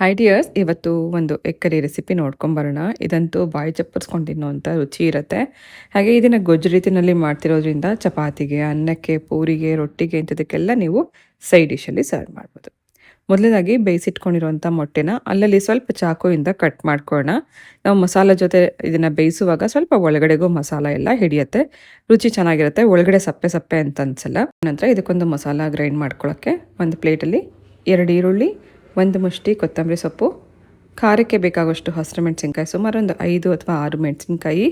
High dears ಇವತ್ತು ಒಂದು egg curry recipe ನೋಡ್ಕೊಂಬರೋಣ. ಇದಂತೂ ಬಾಯಿ ಚಪ್ಪರ್ಸ್ಕೊಂಡು ತಿನ್ನೋವಂಥ ರುಚಿ ಇರುತ್ತೆ. ಹಾಗೆ ಇದನ್ನು ಗೊಜ್ಜು ರೀತಿಯಲ್ಲಿ ಮಾಡ್ತಿರೋದ್ರಿಂದ ಚಪಾತಿಗೆ, ಅನ್ನಕ್ಕೆ, ಪೂರಿಗೆ, ರೊಟ್ಟಿಗೆ ಇಂಥದಕ್ಕೆಲ್ಲ ನೀವು ಸೈಡ್ ಡಿಶಲ್ಲಿ ಸರ್ವ್ ಮಾಡ್ಬೋದು. ಮೊದಲನೇದಾಗಿ ಬೇಯಿಸಿಟ್ಕೊಂಡಿರುವಂಥ ಮೊಟ್ಟೆನ ಅಲ್ಲಲ್ಲಿ ಸ್ವಲ್ಪ ಚಾಕುವಿಂದ ಕಟ್ ಮಾಡ್ಕೊಳ್ಳೋಣ. ನಾವು ಮಸಾಲ ಜೊತೆ ಇದನ್ನು ಬೇಯಿಸುವಾಗ ಸ್ವಲ್ಪ ಒಳಗಡೆಗೂ ಮಸಾಲ ಎಲ್ಲ ಹಿಡಿಯುತ್ತೆ. ರುಚಿ ಚೆನ್ನಾಗಿರುತ್ತೆ. ಒಳಗಡೆ ಸಪ್ಪೆ ಸಪ್ಪೆ ಅಂತ ಅನ್ಸಲ್ಲ. ನಂತರ ಇದಕ್ಕೊಂದು ಮಸಾಲ ಗ್ರೈಂಡ್ ಮಾಡ್ಕೊಳ್ಳೋಕ್ಕೆ ಒಂದು ಪ್ಲೇಟಲ್ಲಿ ಎರಡು ಈರುಳ್ಳಿ ಒಂದು ಮುಷ್ಟಿ, ಕೊತ್ತಂಬರಿ ಸೊಪ್ಪು, ಖಾರಕ್ಕೆ ಬೇಕಾಗುವಷ್ಟು ಹಸಿರು ಮೆಣಸಿನ್ಕಾಯಿ, ಸುಮಾರು ಒಂದು ಐದು ಅಥವಾ ಆರು ಮೆಣಸಿನ್ಕಾಯಿ,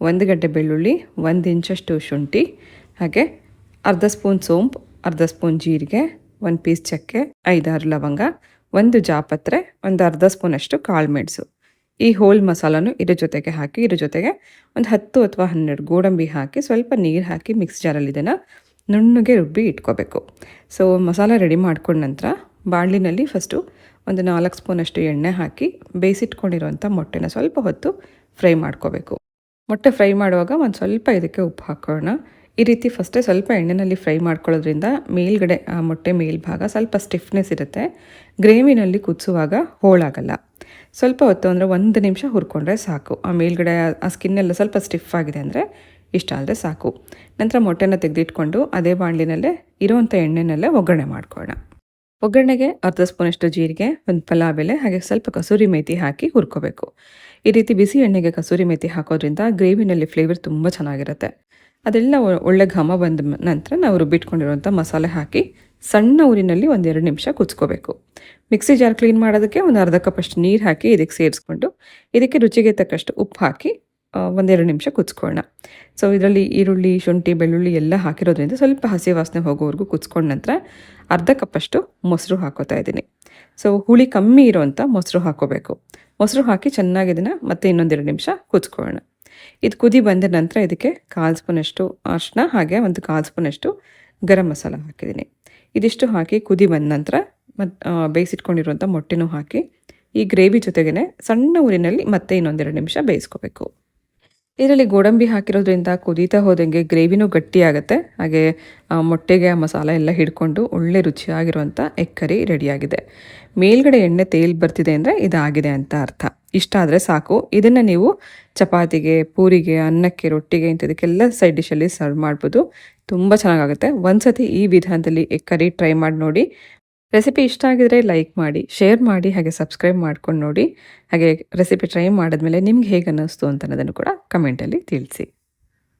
ಒಂದು ಗಡ್ಡೆ ಬೆಳ್ಳುಳ್ಳಿ, ಒಂದು ಇಂಚಷ್ಟು ಶುಂಠಿ, ಹಾಗೆ ಅರ್ಧ ಸ್ಪೂನ್ ಸೋಂಪು, ಅರ್ಧ ಸ್ಪೂನ್ ಜೀರಿಗೆ, ಒಂದು ಪೀಸ್ ಚಕ್ಕೆ, ಐದಾರು ಲವಂಗ, ಒಂದು ಜಾಪತ್ರೆ, ಒಂದು ಅರ್ಧ ಸ್ಪೂನಷ್ಟು ಕಾಳು ಮೆಣಸು ಈ ಹೋಲ್ ಮಸಾಲನು ಇದ್ರ ಜೊತೆಗೆ ಹಾಕಿ, ಇದ್ರ ಜೊತೆಗೆ ಒಂದು ಹತ್ತು ಅಥವಾ ಹನ್ನೆರಡು ಗೋಡಂಬಿ ಹಾಕಿ, ಸ್ವಲ್ಪ ನೀರು ಹಾಕಿ ಮಿಕ್ಸ್ ಜಾರಲ್ಲಿ ಇದನ್ನು ನುಣ್ಣಗೆ ರುಬ್ಬಿ ಇಟ್ಕೋಬೇಕು. ಸೊ ಮಸಾಲ ರೆಡಿ ಮಾಡ್ಕೊಂಡ ನಂತರ ಬಾಣಲಿನಲ್ಲಿ ಫಸ್ಟು ಒಂದು ನಾಲ್ಕು ಸ್ಪೂನಷ್ಟು ಎಣ್ಣೆ ಹಾಕಿ ಬೇಯಿಸಿಟ್ಕೊಂಡಿರುವಂಥ ಮೊಟ್ಟೆನ ಸ್ವಲ್ಪ ಹೊತ್ತು ಫ್ರೈ ಮಾಡ್ಕೋಬೇಕು. ಮೊಟ್ಟೆ ಫ್ರೈ ಮಾಡುವಾಗ ಒಂದು ಸ್ವಲ್ಪ ಇದಕ್ಕೆ ಉಪ್ಪು ಹಾಕೋಣ. ಈ ರೀತಿ ಫಸ್ಟೇ ಸ್ವಲ್ಪ ಎಣ್ಣೆಯಲ್ಲಿ ಫ್ರೈ ಮಾಡ್ಕೊಳ್ಳೋದ್ರಿಂದ ಮೇಲ್ಗಡೆ ಆ ಮೊಟ್ಟೆ ಮೇಲ್ಭಾಗ ಸ್ವಲ್ಪ ಸ್ಟಿಫ್ನೆಸ್ ಇರುತ್ತೆ. ಗ್ರೇವಿನಲ್ಲಿ ಕುದಿಸುವಾಗ ಹೋಳಾಗಲ್ಲ. ಸ್ವಲ್ಪ ಹೊತ್ತು ಅಂದರೆ ಒಂದು ನಿಮಿಷ ಹುರ್ಕೊಂಡ್ರೆ ಸಾಕು. ಆ ಮೇಲ್ಗಡೆ ಆ ಸ್ಕಿನ್ನೆಲ್ಲ ಸ್ವಲ್ಪ ಸ್ಟಿಫ್ ಆಗಿದೆ ಅಂದರೆ ಇಷ್ಟ ಆದರೆ ಸಾಕು. ನಂತರ ಮೊಟ್ಟೆನ ತೆಗೆದಿಟ್ಕೊಂಡು ಅದೇ ಬಾಣಲಿನಲ್ಲೇ ಇರೋವಂಥ ಎಣ್ಣೆನಲ್ಲೇ ಒಗ್ಗರಣೆ ಮಾಡ್ಕೊಳ್ಳೋಣ. ಒಗ್ಗರಣೆಗೆ ಅರ್ಧ ಸ್ಪೂನಷ್ಟು ಜೀರಿಗೆ, ಒಂದು ಪಲಾವ್ ಎಲೆ ಹಾಗೆ ಸ್ವಲ್ಪ ಕಸೂರಿ ಮೇತಿ ಹಾಕಿ ಹುರ್ಕೋಬೇಕು. ಈ ರೀತಿ ಬಿಸಿ ಎಣ್ಣೆಗೆ ಕಸೂರಿ ಮೇತಿ ಹಾಕೋದ್ರಿಂದ ಗ್ರೇವಿನಲ್ಲಿ ಫ್ಲೇವರ್ ತುಂಬ ಚೆನ್ನಾಗಿರುತ್ತೆ. ಅದೆಲ್ಲ ಒಳ್ಳೆ ಘಮ ಬಂದ ನಂತರ ನಾವು ರುಬ್ಬಿಟ್ಕೊಂಡಿರುವಂಥ ಮಸಾಲೆ ಹಾಕಿ ಸಣ್ಣ ಊರಿನಲ್ಲಿ ಒಂದೆರಡು ನಿಮಿಷ ಕುಚ್ಕೋಬೇಕು ಮಿಕ್ಸಿ ಜಾರ್ ಕ್ಲೀನ್ ಮಾಡೋದಕ್ಕೆ ಒಂದು ಅರ್ಧ ಕಪ್ಪಷ್ಟು ನೀರು ಹಾಕಿ ಇದಕ್ಕೆ ಸೇರಿಸ್ಕೊಂಡು, ಇದಕ್ಕೆ ರುಚಿಗೆ ತಕ್ಕಷ್ಟು ಉಪ್ಪು ಹಾಕಿ ಒಂದೆರಡು ನಿಮಿಷ ಕುದಿಸ್ಕೊಳ್ಳೋಣ ಸೊ ಇದರಲ್ಲಿ ಈರುಳ್ಳಿ, ಶುಂಠಿ, ಬೆಳ್ಳುಳ್ಳಿ ಎಲ್ಲ ಹಾಕಿರೋದ್ರಿಂದ ಸ್ವಲ್ಪ ಹಸಿ ವಾಸನೆ ಹೋಗೋವರೆಗೂ ಕುದ್ಸ್ಕೊಂಡ ನಂತರ ಅರ್ಧ ಕಪ್ಪಷ್ಟು ಮೊಸರು ಹಾಕೋತಾ ಇದ್ದೀನಿ. ಸೊ ಹುಳಿ ಕಮ್ಮಿ ಇರೋವಂಥ ಮೊಸರು ಹಾಕೋಬೇಕು. ಮೊಸರು ಹಾಕಿ ಚೆನ್ನಾಗಿ ಇದನ್ನು ಮತ್ತೆ ಇನ್ನೊಂದೆರಡು ನಿಮಿಷ ಕುದ್ಸ್ಕೊಳ್ಳೋಣ ಇದು ಕುದಿ ಬಂದ ನಂತರ ಇದಕ್ಕೆ ಕಾಲು ಸ್ಪೂನಷ್ಟು ಅರ್ಶಿನ ಹಾಗೆ ಒಂದು ಕಾಲು ಸ್ಪೂನಷ್ಟು ಗರಂ ಮಸಾಲ ಹಾಕಿದ್ದೀನಿ. ಇದಿಷ್ಟು ಹಾಕಿ ಕುದಿ ಬಂದ ನಂತರ ಮತ್ತು ಬೇಯಿಸಿಟ್ಕೊಂಡಿರುವಂಥ ಮೊಟ್ಟೆನೂ ಹಾಕಿ ಈ ಗ್ರೇವಿ ಜೊತೆಗೇ ಸಣ್ಣ ಊರಿನಲ್ಲಿ ಮತ್ತೆ ಇನ್ನೊಂದೆರಡು ನಿಮಿಷ ಬೇಯಿಸ್ಕೋಬೇಕು. ಇದರಲ್ಲಿ ಗೋಡಂಬಿ ಹಾಕಿರೋದ್ರಿಂದ ಕುದೀತಾ ಹೋದಂಗೆ ಗ್ರೇವಿನೂ ಗಟ್ಟಿಯಾಗುತ್ತೆ. ಹಾಗೆ ಮೊಟ್ಟೆಗೆ ಆ ಮಸಾಲ ಎಲ್ಲ ಹಿಡ್ಕೊಂಡು ಒಳ್ಳೆ ರುಚಿಯಾಗಿರುವಂಥ ಎಗ್ ಕರಿ ರೆಡಿಯಾಗಿದೆ. ಮೇಲ್ಗಡೆ ಎಣ್ಣೆ ತೇಲ್ ಬರ್ತಿದೆ ಅಂದರೆ ಇದಾಗಿದೆ ಅಂತ ಅರ್ಥ. ಇಷ್ಟ ಆದರೆ ಸಾಕು. ಇದನ್ನು ನೀವು ಚಪಾತಿಗೆ, ಪೂರಿಗೆ, ಅನ್ನಕ್ಕೆ, ರೊಟ್ಟಿಗೆ ಇಂಥದಕ್ಕೆಲ್ಲ ಸೈಡ್ ಡಿಶಲ್ಲಿ ಸರ್ವ್ ಮಾಡ್ಬೋದು. ತುಂಬ ಚೆನ್ನಾಗಾಗುತ್ತೆ. ಒಂದ್ಸತಿ ಈ ವಿಧಾನದಲ್ಲಿ ಎಗ್ ಕರಿ ಟ್ರೈ ಮಾಡಿ ನೋಡಿ. ರೆಸಿಪಿ ಇಷ್ಟ ಆಗಿದ್ರೆ ಲೈಕ್ ಮಾಡಿ, ಶೇರ್ ಮಾಡಿ, ಹಾಗೆ ಸಬ್ಸ್ಕ್ರೈಬ್ ಮಾಡ್ಕೊಂಡು ನೋಡಿ. ಹಾಗೆ ರೆಸಿಪಿ ಟ್ರೈ ಮಾಡಿದ್ಮೇಲೆ ನಿಮ್ಗೆ ಹೇಗೆ ಅನ್ನಿಸ್ತು ಅಂತ ಅನ್ನೋದನ್ನು ಕೂಡ ಕಮೆಂಟಲ್ಲಿ ತಿಳಿಸಿ.